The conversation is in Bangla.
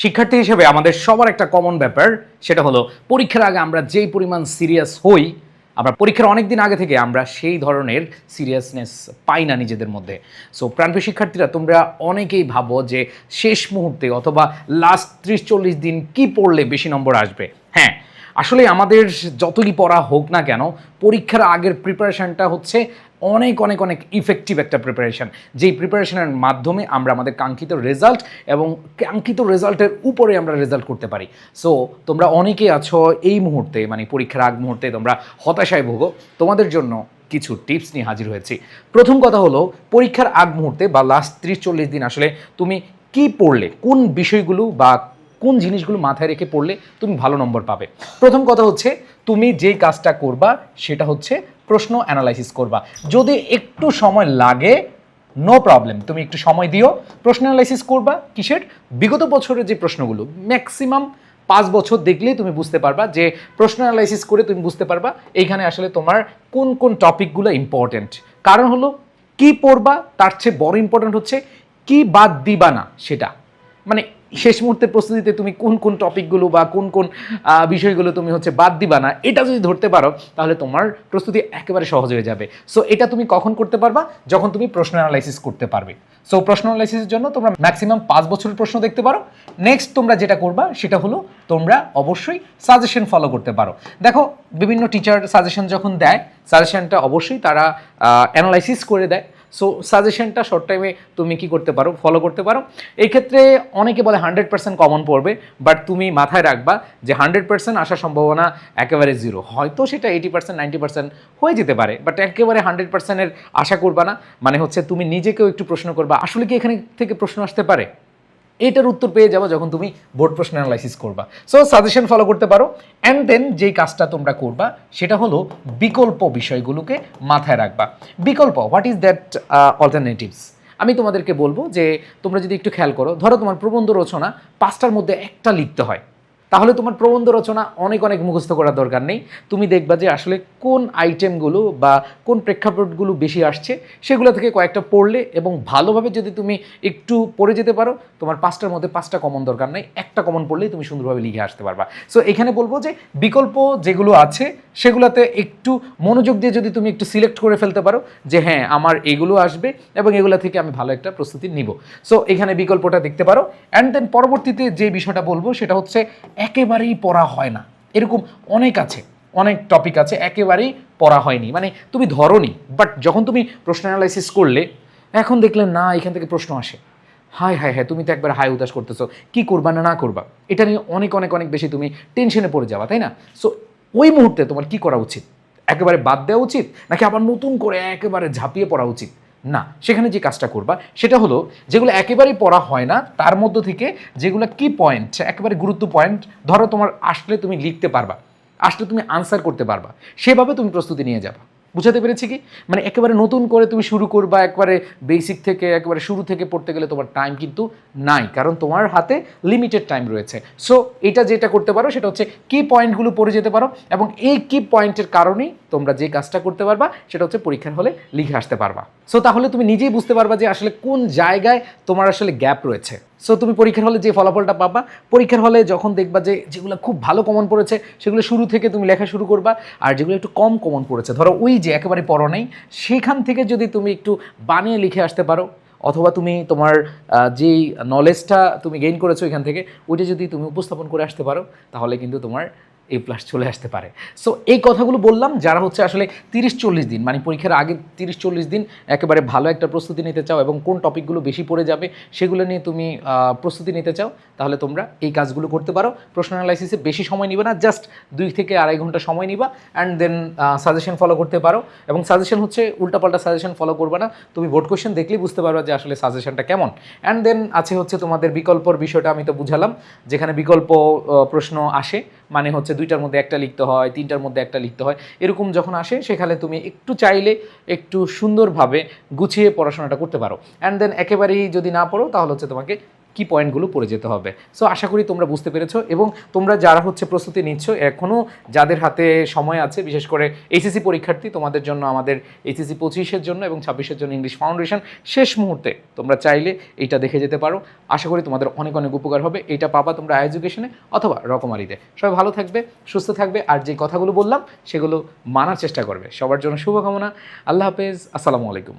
শিক্ষার্থী হিসেবে আমাদের সবার একটা কমন ব্যাপার, সেটা হলো পরীক্ষার আগে আমরা যেই পরিমাণ সিরিয়াস হই, আমরা পরীক্ষার অনেক দিন আগে থেকে আমরা সেই ধরনের সিরিয়াসনেস পাই না নিজেদের মধ্যে। সো প্রাণপ্রিয় শিক্ষার্থীরা, তোমরা অনেকেই ভাবো যে শেষ মুহূর্তে অথবা লাস্ট ত্রিশ চল্লিশ দিন কি পড়লে বেশি নম্বর আসবে? হ্যাঁ আসলে আমাদের যতই পড়া হোক না কেন, পরীক্ষার আগের প্রিপারেশনটা হচ্ছে অনেক অনেক অনেক ইফেক্টিভ একটা প্রিপারেশন যেই প্রিপারেশানের মাধ্যমে আমরা আমাদের কাঙ্ক্ষিত রেজাল্ট এবং কাঙ্ক্ষিত রেজাল্টের উপরে আমরা রেজাল্ট করতে পারি। সো তোমরা অনেকে আছো এই মুহূর্তে মানে পরীক্ষার আগ মুহূর্তে তোমরা হতাশায় ভোগো। তোমাদের জন্য কিছু টিপস নিয়ে হাজির হয়েছি। প্রথম কথা হলো, পরীক্ষার আগ মুহূর্তে বা লাস্ট ত্রিশ, চল্লিশ দিন আসলে তুমি কি পড়লে, কোন বিষয়গুলো বা কোন জিনিসগুলো মাথায় রেখে পড়লে তুমি ভালো নম্বর পাবে। প্রথম কথা হচ্ছে, তুমি যেই কাজটা করবা, সেটা হচ্ছে প্রশ্ন অ্যানালাইসিস করবা। যদি একটু সময় লাগে নো প্রবলেম তুমি একটু সময় দিও। প্রশ্ন অ্যানালাইসিস করবা, কিসের? বিগত বছরের যে প্রশ্নগুলো ম্যাক্সিমাম পাঁচ বছর দেখলেই তুমি বুঝতে পারবা যে প্রশ্ন অ্যানালাইসিস করে তুমি বুঝতে পারবা এইখানে আসলে তোমার কোন কোন টপিকগুলো ইম্পর্টেন্ট কারণ হলো, কি পড়বা, তার চেয়ে বড় ইম্পর্টেন্ট হচ্ছে, কি বাদ দিবা না সেটা। মানে শেষ মুহূর্তে প্রস্তুতিতে তুমি কোন কোন টপিকগুলো বা কোন কোন বিষয়গুলো তুমি হচ্ছে বাদ দিবা না, এটা যদি ধরতে পারো, তাহলে তোমার প্রস্তুতি একেবারে সহজ হয়ে যাবে। সো এটা তুমি কখন করতে পারবা? যখন তুমি প্রশ্ন অ্যানালাইসিস করতে পারবে। সো প্রশ্ন অ্যানালাইসিসের জন্য তোমরা ম্যাক্সিমাম পাঁচ বছরের প্রশ্ন দেখতে পারো। নেক্সট তোমরা যেটা করবা, সেটা হলো তোমরা অবশ্যই সাজেশন ফলো করতে পারো। দেখো, বিভিন্ন টিচার সাজেশন যখন দেয় সাজেশনটা অবশ্যই তারা অ্যানালাইসিস করে দেয়। সো সাজেশনটা শর্ট টাইমে তুমি কি করতে পারো? ফলো করতে পারো। এই ক্ষেত্রে অনেকে বলে হান্ড্রেড পার্সেন্ট কমন পড়বে বাট তুমি মাথায় রাখবা যে হান্ড্রেড পার্সেন্ট আসার সম্ভাবনা একেবারে জিরো হয়তো সেটা এইটি পার্সেন্ট নাইনটি পার্সেন্ট হয়ে যেতে পারে বাট একেবারে হান্ড্রেড পার্সেন্টের আশা করবা না। মানে হচ্ছে তুমি নিজেকেও একটু প্রশ্ন করবা, আসলে কি এখানে থেকে প্রশ্ন আসতে পারে? এটার উত্তর পেয়ে যাব যখন তুমি বোর্ড প্রশ্ন অ্যানালাইসিস করবা। সো সাজেশন ফলো করতে পারো। অ্যান্ড দেন যেই কাজটা তোমরা করবা, সেটা হলো বিকল্প বিষয়গুলোকে মাথায় রাখবা। বিকল্প হোয়াট ইজ দ্যাট অল্টারনেটিভস আমি তোমাদেরকে বলব যে তোমরা যদি একটু খেয়াল করো, ধরো তোমার প্রবন্ধ রচনা পাঁচটার মধ্যে একটা লিখতে হয়। তাহলে তোমার প্রবন্ধ রচনা অনেক অনেক মুখস্থ করার দরকার নেই। তুমি দেখবা যে আসলে কোন আইটেমগুলো বা কোন প্রেক্ষাপটগুলো বেশি আসছে, সেগুলো থেকে কয়েকটা পড়লে এবং ভালোভাবে যদি তুমি একটু পড়ে যেতে পারো, তোমার পাঁচটার মধ্যে পাঁচটা কমন দরকার নেই, একটা কমন পড়লেই তুমি সুন্দরভাবে লিখে আসতে পারবা। সো এখানে বলব যে বিকল্প যেগুলো আছে, সেগুলোতে একটু মনোযোগ দিয়ে যদি তুমি একটু সিলেক্ট করে ফেলতে পারো যে হ্যাঁ আমার এগুলো আসবে এবং এগুলো থেকে আমি ভালো একটা প্রস্তুতি নিব। সো এখানে বিকল্পটা দেখতে পারো। অ্যান্ড দেন পরবর্তীতে যে বিষয়টা বলব, সেটা হচ্ছে একেবারেই পড়া হয় না। এরকম অনেক আছে, অনেক টপিক আছে, একেবারেই পড়া হয়নি। মানে তুমি ধরনি বাট যখন তুমি প্রশ্ন অ্যানালাইসিস করলে, এখন দেখলে না, এখান থেকে প্রশ্ন আসে। হায় হায় হ্যাঁ তুমি তো একবার হাই উদাস করতেছো, কি করবা না না করবা? এটা নিয়ে অনেক অনেক অনেক বেশি তুমি টেনশনে পড়ে যাবা, তাই না? সো ওই মুহূর্তে তোমার কি করা উচিত? একেবারে বাদ দেওয়া উচিত? নাকি আবার নতুন করে একেবারে ঝাঁপিয়ে পড়া উচিত? না, সেখানে যে কাজটা করবা, সেটা হলো যেগুলো একেবারেই পড়া হয় না, তার মধ্য থেকে যেগুলো কি পয়েন্ট একেবারে গুরুত্ব পয়েন্ট ধরো তোমার আসলে তুমি লিখতে পারবা, আসলে তুমি আনসার করতে পারবা, সেভাবে তুমি প্রস্তুতি নিয়ে যাবা। বুঝাতে পেরেছি কি? মানে একেবারে নতুন করে তুমি শুরু করবা, একবারে বেসিক থেকে, একেবারে শুরু থেকে পড়তে গেলে তোমার টাইম কিন্তু নাই, কারণ তোমার হাতে লিমিটেড টাইম রয়েছে। সো এটা যেটা করতে পারো সেটা হচ্ছে কি পয়েন্টগুলো পড়ে যেতে পারো এবং এই কি পয়েন্টের কারণেই তোমরা যে কাজটা করতে পারবা সেটা হচ্ছে পরীক্ষার হলে লিখে আসতে পারবা। সো তাহলে তুমি নিজেই বুঝতে পারবা যে আসলে কোন জায়গায় তোমার আসলে গ্যাপ রয়েছে। সো তুমি পরীক্ষার হলে যে ফলাফলটা পাবা, পরীক্ষার হলে যখন দেখবা যে যেগুলো খুব ভালো কমন পড়েছে, সেগুলো শুরু থেকে তুমি লেখা শুরু করবা, আর যেগুলো একটু কম কমন পড়েছে, ধরো ওই যে একেবারে পড়ো নেই, সেখান থেকে যদি তুমি একটু বানিয়ে লিখে আসতে পারো, অথবা তুমি তোমার যেই নলেজটা তুমি গেইন করেছ এখান থেকে, ওইটা যদি তুমি উপস্থাপন করে আসতে পারো, তাহলে কিন্তু তোমার এ প্লাস চলে আসতে পারে। সো এই কথাগুলো বললাম, যারা হচ্ছে আসলে তিরিশ চল্লিশ দিন মানে পরীক্ষার আগে তিরিশ চল্লিশ দিন একেবারে ভালো একটা প্রস্তুতি নিতে চাও এবং কোন টপিকগুলো বেশি পড়ে যাবে সেগুলো নিয়ে তুমি প্রস্তুতি নিতে চাও, তাহলে তোমরা এই কাজগুলো করতে পারো। প্রশ্ন অ্যানালাইসিসে বেশি সময় নিবে না জাস্ট দুই থেকে আড়াই ঘণ্টা সময় নিবা অ্যান্ড দেন সাজেশন ফলো করতে পারো। এবং সাজেশন হচ্ছে উল্টাপাল্টা সাজেশন ফলো করবে না, তুমি বোর্ড কোয়েশ্চেন দেখলেই বুঝতে পারবে যে আসলে সাজেশনটা কেমন। অ্যান্ড দেন আছে হচ্ছে তোমাদের বিকল্পর বিষয়টা আমি তো বুঝালাম, যেখানে বিকল্প প্রশ্ন আসে। মানে হচ্ছে দুইটার মধ্যে একটা লিখতে হয়, তিনটার মধ্যে একটা লিখতে হয়। এরকম যখন আসে, সেখানে তুমি একটু চাইলে একটু সুন্দরভাবে গুছিয়ে পড়াশোনাটা করতে পারো। অ্যান্ড দেন একেবারেই যদি না পড়ো, তাহলে হচ্ছে তোমাকে কি পয়েন্টগুলো পড়ে যেতে হবে। সো আশা করি তোমরা বুঝতে পেরেছ এবং তোমরা যারা হচ্ছে প্রস্তুতি নিচ্ছ এখনও যাদের হাতে সময় আছে, বিশেষ করে এইচএসসি পরীক্ষার্থী, তোমাদের জন্য আমাদের এইচএসসি পঁচিশের জন্য এবং ছাব্বিশের জন্য ইংলিশ ফাউন্ডেশন শেষ মুহূর্তে তোমরা চাইলে এইটা দেখে যেতে পারো। আশা করি তোমাদের অনেক অনেক উপকার হবে। এটা পাবা তোমরা এডুকেশনে অথবা রকমারিতে। সবাই ভালো থাকবে, সুস্থ থাকবে আর যে কথাগুলো বললাম, সেগুলো মানার চেষ্টা করবে। সবার জন্য শুভকামনা। আল্লাহ হাফেজ। আসসালামু আলাইকুম।